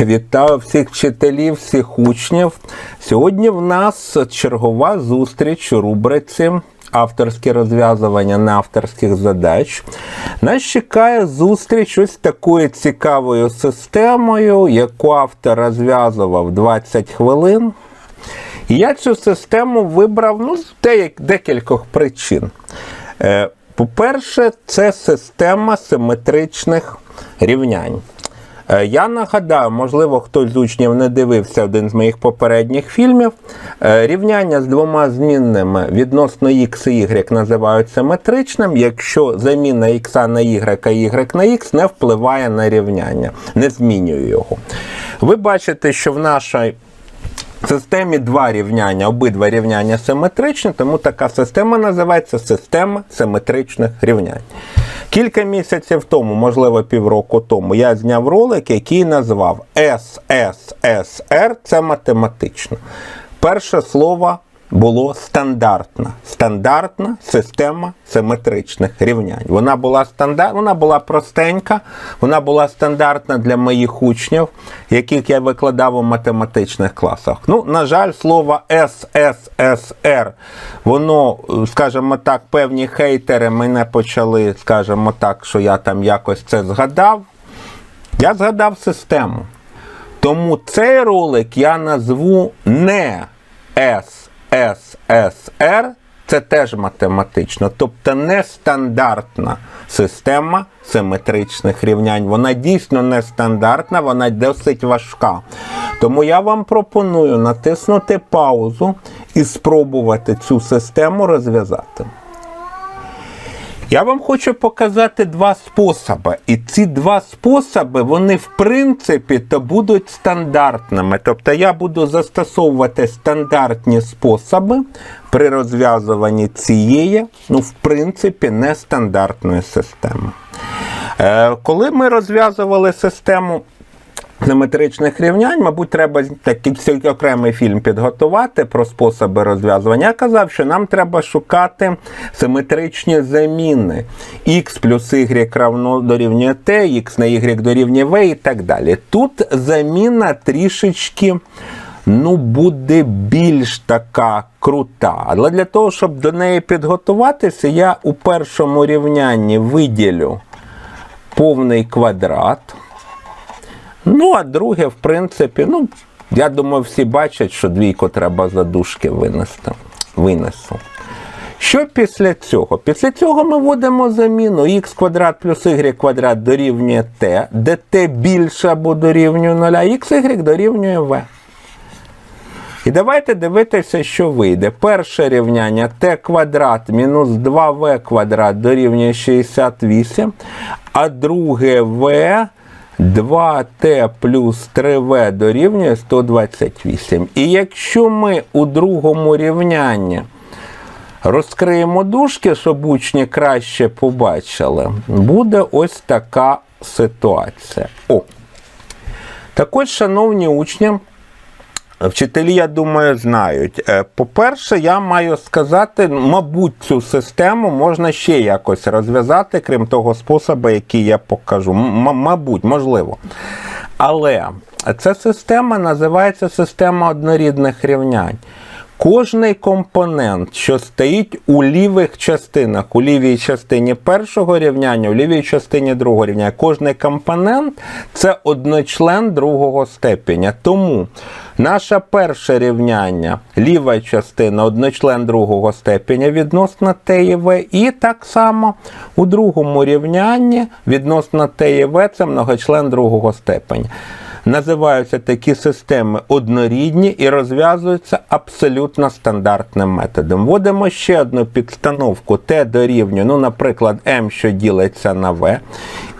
Вітаю всіх вчителів, всіх учнів. Сьогодні в нас чергова зустріч у рубриці авторське розв'язування неавторських задач. Нас чекає зустріч ось такою цікавою системою, яку автор розв'язував 20 хвилин. І я цю систему вибрав ну, з декількох причин. Е, По-перше, це система симетричних рівнянь. Е, Я нагадаю, можливо, хтось з учнів не дивився один з моїх попередніх фільмів. Е, Рівняння з двома змінними відносно x і y називаються метричним, якщо заміна x на y, а y на x не впливає на рівняння, не змінює його. Ви бачите, що в нашій в системі два рівняння, обидва рівняння симетричні, тому така система називається система симетричних рівнянь. Кілька місяців тому, можливо, півроку тому, я зняв ролик, який назвав СССР це математично. Перше слово було стандартна. Стандартна система симетричних рівнянь. Вона була стандарт, вона була простенька, вона була стандартна для моїх учнів, яких я викладав у математичних класах. Ну, на жаль, слово СССР, воно, скажімо так, певні хейтери мене почали, скажімо так, що я там якось це згадав. Я згадав систему. Тому цей ролик я назву не СССР, це теж математично, тобто нестандартна система симетричних рівнянь. Вона дійсно нестандартна, вона досить важка. Тому я вам пропоную натиснути паузу і спробувати цю систему розв'язати. Я вам хочу показати два способи. І ці два способи, вони в принципі то будуть стандартними. Тобто я буду застосовувати стандартні способи при розв'язуванні цієї, ну, в принципі, нестандартної системи. Е, коли ми розв'язували систему Симетричних рівнянь, мабуть, треба такий тільки окремий фільм підготувати про способи розв'язування. Я казав, що нам треба шукати симетричні заміни. Х плюс y равно дорівнює t, x на y дорівнює v і так далі. Тут заміна трішечки ну, буде більш така крута. Але для того, щоб до неї підготуватися, я у першому рівнянні виділю повний квадрат. Ну, а друге, в принципі, ну, я думаю, всі бачать, що двійку треба за дужки винести. Винесу. Що після цього? Після цього ми вводимо заміну х квадрат плюс y квадрат дорівнює t, де t більше або дорівнює 0, а xy дорівнює v. І давайте дивитися, що вийде. Перше рівняння t квадрат мінус 2v квадрат дорівнює 68, а друге v 2t плюс 3v дорівнює 128. І якщо ми у другому рівнянні розкриємо дужки, щоб учні краще побачили, буде ось така ситуація. О! Також, шановні учні, Вчителі, я думаю, знають. Е, По-перше, я маю сказати, мабуть, цю систему можна ще якось розв'язати, крім того способу, який я покажу. Мабуть, можливо. Але ця система називається система однорідних рівнянь. Кожний компонент, що стоїть у лівих частинах, у лівій частині першого рівняння, у лівій частині другого рівняння, кожний компонент це одночлен другого степеня. Тому наше перше рівняння, ліва частина, одночлен другого степеня відносно Т і В, і так само у другому рівнянні відносно Т і В це многочлен другого степеня. Називаються такі системи однорідні і розв'язуються абсолютно стандартним методом. Вводимо ще одну підстановку Т дорівнює, ну, наприклад, М, що ділиться на В.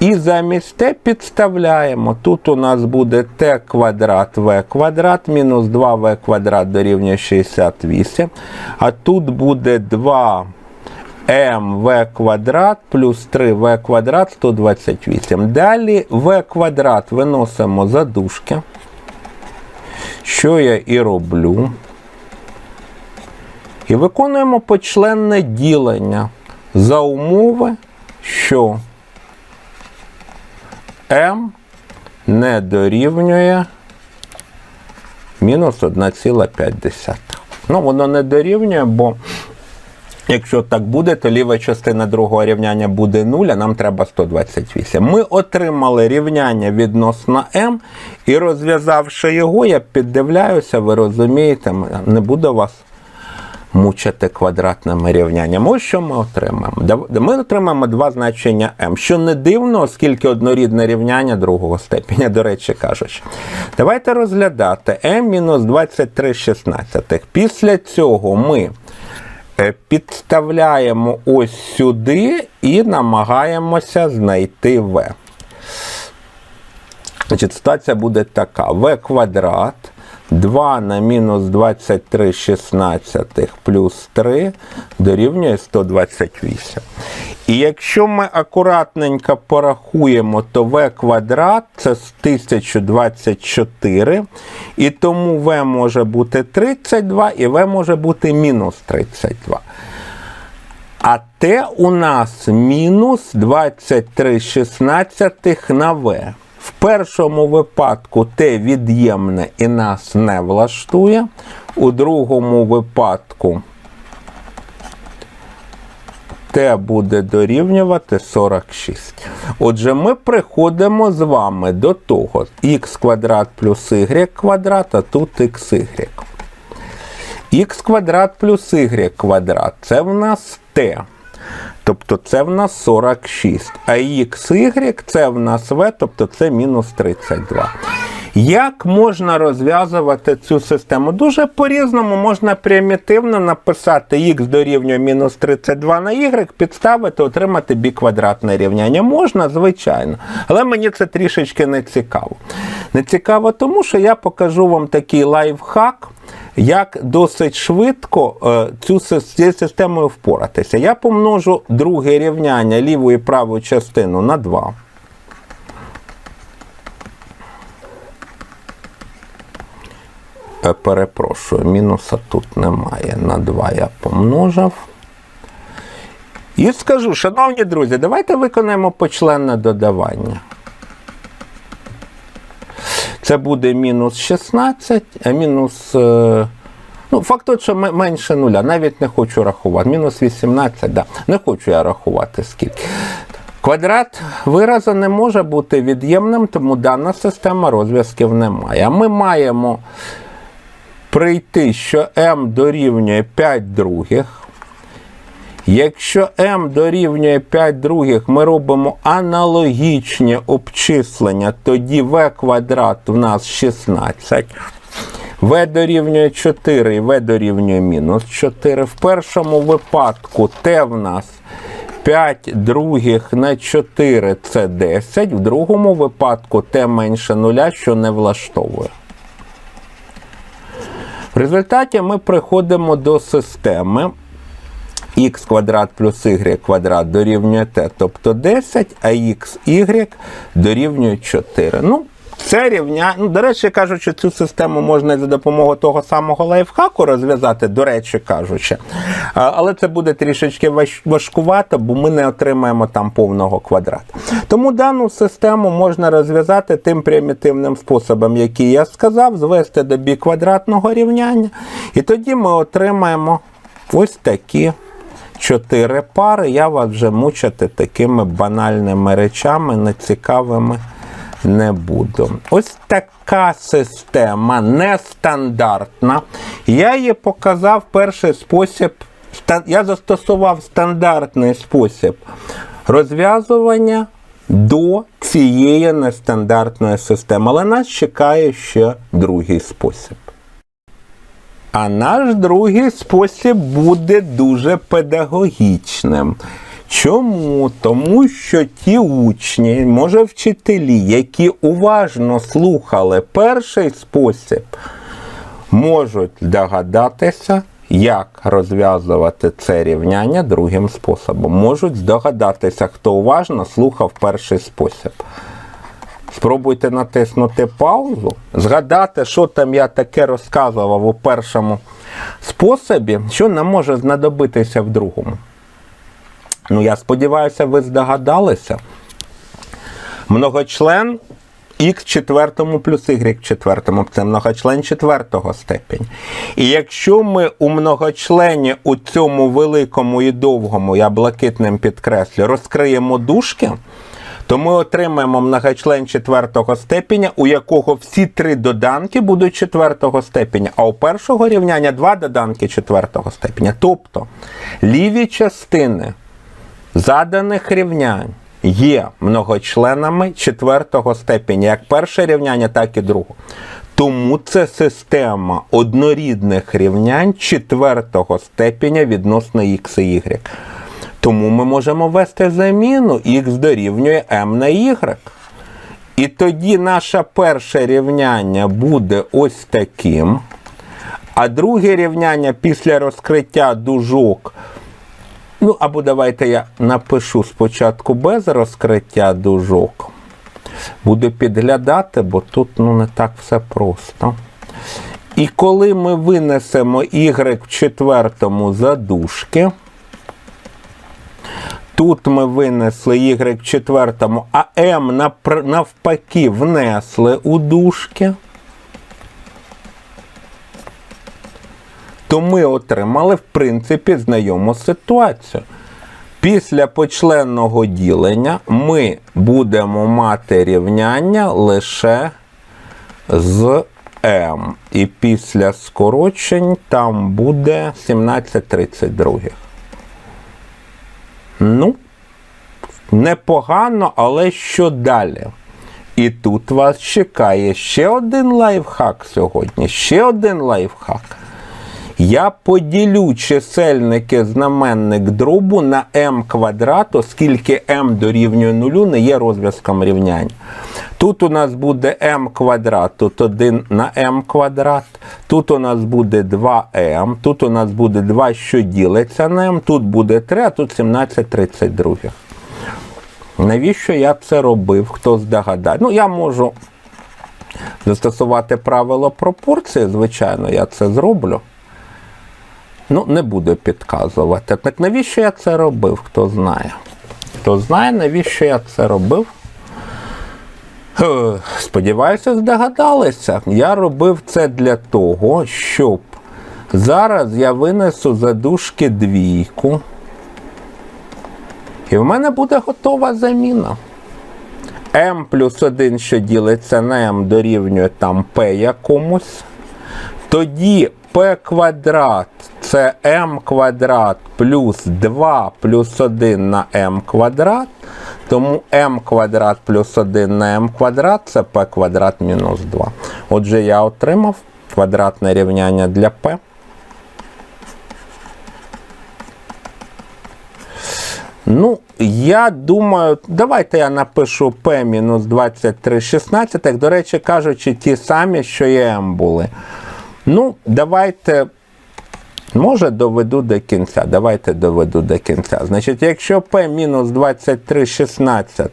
І замість Т підставляємо. Тут у нас буде Т квадрат В квадрат мінус 2В квадрат дорівнює 68. А тут буде 2 mv квадрат плюс 3v квадрат 128. Далі v квадрат виносимо за дужки. Що я і роблю. І виконуємо почленне ділення за умови, що m не дорівнює мінус 1,5. Ну, воно не дорівнює, бо якщо так буде, то ліва частина другого рівняння буде 0, а нам треба 128. Ми отримали рівняння відносно m, і розв'язавши його, я піддивляюся, ви розумієте, не буду вас мучити квадратними рівняннями. Ось що ми отримаємо. Ми отримаємо два значення m, що не дивно, оскільки однорідне рівняння другого степеня, до речі кажучи. Давайте розглядати m мінус 23 16. Після цього ми е, підставляємо ось сюди і намагаємося знайти v. Значить, ситуація буде така: v квадрат 2 на мінус 23 16 плюс 3 дорівнює 128. І якщо ми акуратненько порахуємо, то v квадрат це 1024, і тому v може бути 32, і v може бути мінус 32. А Т у нас мінус 23 16 на В. В першому випадку Т від'ємне і нас не влаштує. У другому випадку Т буде дорівнювати 46. Отже, ми приходимо з вами до того х квадрат плюс y квадрат, а тут xy. х квадрат плюс y квадрат це в нас t. Тобто це в нас 46. А xy це в нас v, тобто це мінус 32. Як можна розв'язувати цю систему? Дуже по-різному можна примітивно написати х дорівнює мінус 32 на y, підставити, отримати бі квадратне рівняння. Можна, звичайно. Але мені це трішечки не цікаво. Не цікаво, тому що я покажу вам такий лайфхак як досить швидко е, цю цією системою впоратися. Я помножу друге рівняння ліву і праву частину на 2. Перепрошую, мінуса тут немає. На 2 я помножив. І скажу, шановні друзі, давайте виконаємо почленне додавання. Це буде мінус 16, а мінус. е, Ну, факт що менше нуля. Навіть не хочу рахувати. Мінус 18, да. Не хочу я рахувати скільки. Квадрат виразу не може бути від'ємним, тому дана система розв'язків немає. А ми маємо прийти, що m дорівнює 5 других. Якщо m дорівнює 5 других, ми робимо аналогічні обчислення, тоді v квадрат в нас 16. v дорівнює 4 і v дорівнює мінус 4. В першому випадку t в нас 5 других на 4 це 10. В другому випадку t менше нуля, що не влаштовує. В результаті ми приходимо до системи х квадрат плюс y квадрат дорівнює t, тобто 10, а xy дорівнює 4. Ну, це рівня. Ну, до речі, кажучи, цю систему можна за допомогою того самого лайфхаку розв'язати, до речі кажучи. Але це буде трішечки важкувато, бо ми не отримаємо там повного квадрата. Тому дану систему можна розв'язати тим примітивним способом, який я сказав, звести до бі квадратного рівняння. І тоді ми отримаємо ось такі чотири пари. Я вас вже мучити такими банальними речами, нецікавими не буду. Ось така система нестандартна. Я її показав перший спосіб. Я застосував стандартний спосіб розв'язування до цієї нестандартної системи. Але нас чекає ще другий спосіб. А наш другий спосіб буде дуже педагогічним. Чому? Тому що ті учні, може вчителі, які уважно слухали перший спосіб, можуть догадатися, як розв'язувати це рівняння другим способом. Можуть здогадатися, хто уважно слухав перший спосіб. Спробуйте натиснути паузу, згадати, що там я таке розказував у першому способі, що нам може знадобитися в другому. Ну, я сподіваюся, ви здогадалися. Многочлен х четвертому плюс y четвертому це многочлен четвертого степені. І якщо ми у многочлені у цьому великому і довгому, я блакитним підкреслю, розкриємо дужки, то ми отримаємо многочлен четвертого степеня, у якого всі три доданки будуть четвертого степеня, а у першого рівняння два доданки четвертого степеня. Тобто ліві частини заданих рівнянь є многочленами четвертого степеня, як перше рівняння, так і другого. Тому це система однорідних рівнянь четвертого степеня відносно х і y. Тому ми можемо ввести заміну х дорівнює m на y. І тоді наше перше рівняння буде ось таким. А друге рівняння після розкриття дужок. Ну, або давайте я напишу спочатку без розкриття дужок. Буду підглядати, бо тут ну, не так все просто. І коли ми винесемо y в четвертому за дужки, Тут ми винесли y в четвертому, а m навпаки внесли у дужки. То ми отримали, в принципі, знайому ситуацію. Після почленного ділення ми будемо мати рівняння лише з m. І після скорочень там буде 1732. Ну, непогано, але що далі? І тут вас чекає ще один лайфхак сьогодні. Ще один лайфхак. Я поділю чисельники знаменник дробу на m квадрат, оскільки m дорівнює нулю не є розв'язком рівнянь. Тут у нас буде m квадрат, тут 1 на m квадрат, тут у нас буде 2m, тут у нас буде 2, що ділиться на m, тут буде 3, а тут 17 32. Навіщо я це робив? Хто здогадає? Ну, я можу застосувати правило пропорції, звичайно, я це зроблю. Ну, не буду підказувати. Так навіщо я це робив? Хто знає? Хто знає, навіщо я це робив? Е, Сподіваюся, здогадалися. Я робив це для того, щоб зараз я винесу за дужки двійку. І в мене буде готова заміна. m плюс 1, що ділиться на m, дорівнює там p якомусь. Тоді p квадрат це m квадрат плюс 2 плюс 1 на m квадрат. Тому m квадрат плюс 1 на m квадрат це p квадрат мінус 2. Отже, я отримав квадратне рівняння для p. Ну, я думаю, давайте я напишу P мінус 23 16. До речі, кажучи, ті самі, що і M були. Ну, давайте. Може, доведу до кінця. Давайте доведу до кінця. Значить, якщо P мінус 23 16,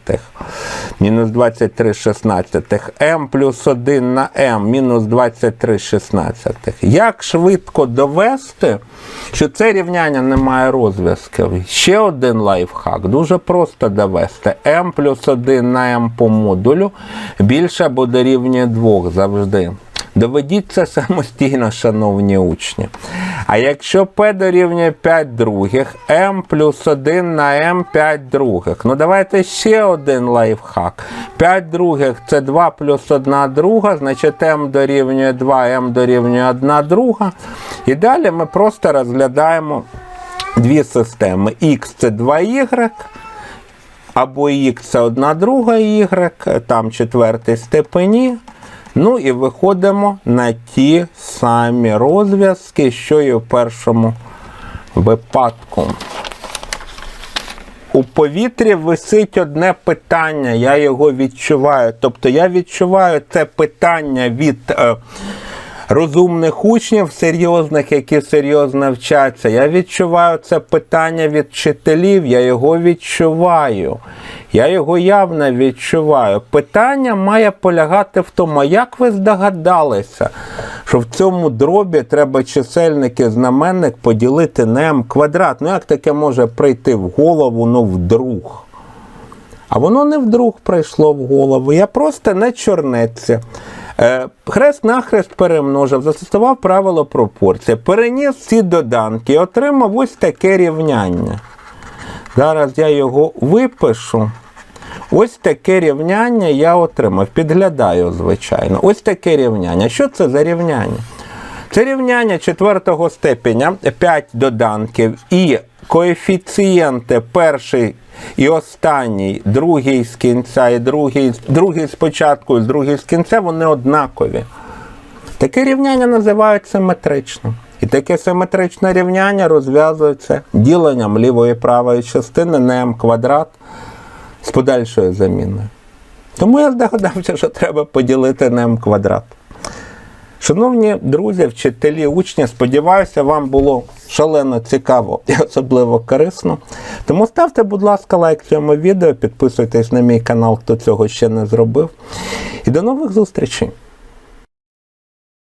мінус 23 16, M плюс 1 на M мінус 23 16. Як швидко довести, що це рівняння не має розв'язків? Ще один лайфхак. Дуже просто довести. M плюс 1 на M по модулю більше або дорівнює 2 завжди. Доведіть це самостійно, шановні учні. А якщо P дорівнює 5 других, m плюс 1 на m 5 других. Ну давайте ще один лайфхак. 5 других це 2 плюс 1 друга, значить m дорівнює 2, m дорівнює 1 друга. І далі ми просто розглядаємо дві системи. X це 2y, або X це 1 друга y, там четвертий степені. Ну і виходимо на ті самі розв'язки, що і в першому випадку. У повітрі висить одне питання, я його відчуваю. Тобто я відчуваю це питання від е, розумних учнів, серйозних, які серйозно вчаться. Я відчуваю це питання від вчителів, я його відчуваю. Я його явно відчуваю. Питання має полягати в тому, як ви здогадалися, що в цьому дробі треба чисельник і знаменник поділити на m квадрат. Ну як таке може прийти в голову, ну вдруг? А воно не вдруг прийшло в голову. Я просто на чорнетці. Е, Хрест нахрест перемножив, застосував правило пропорції, переніс ці доданки і отримав ось таке рівняння. Зараз я його випишу. Ось таке рівняння я отримав. Підглядаю, звичайно. Ось таке рівняння. Що це за рівняння? Це рівняння четвертого степеня, 5 доданків і коефіцієнти перший і останній, другий з кінця і другий, другий з початку і другий з кінця, вони однакові. Таке рівняння називають симетричним. І таке симетричне рівняння розв'язується діленням лівої і правої частини на m квадрат з подальшою заміною. Тому я здогадався, що треба поділити на m квадрат. Шановні друзі, вчителі, учні, сподіваюся, вам було шалено цікаво і особливо корисно. Тому ставте, будь ласка, лайк цьому відео, підписуйтесь на мій канал, хто цього ще не зробив. І до нових зустрічей!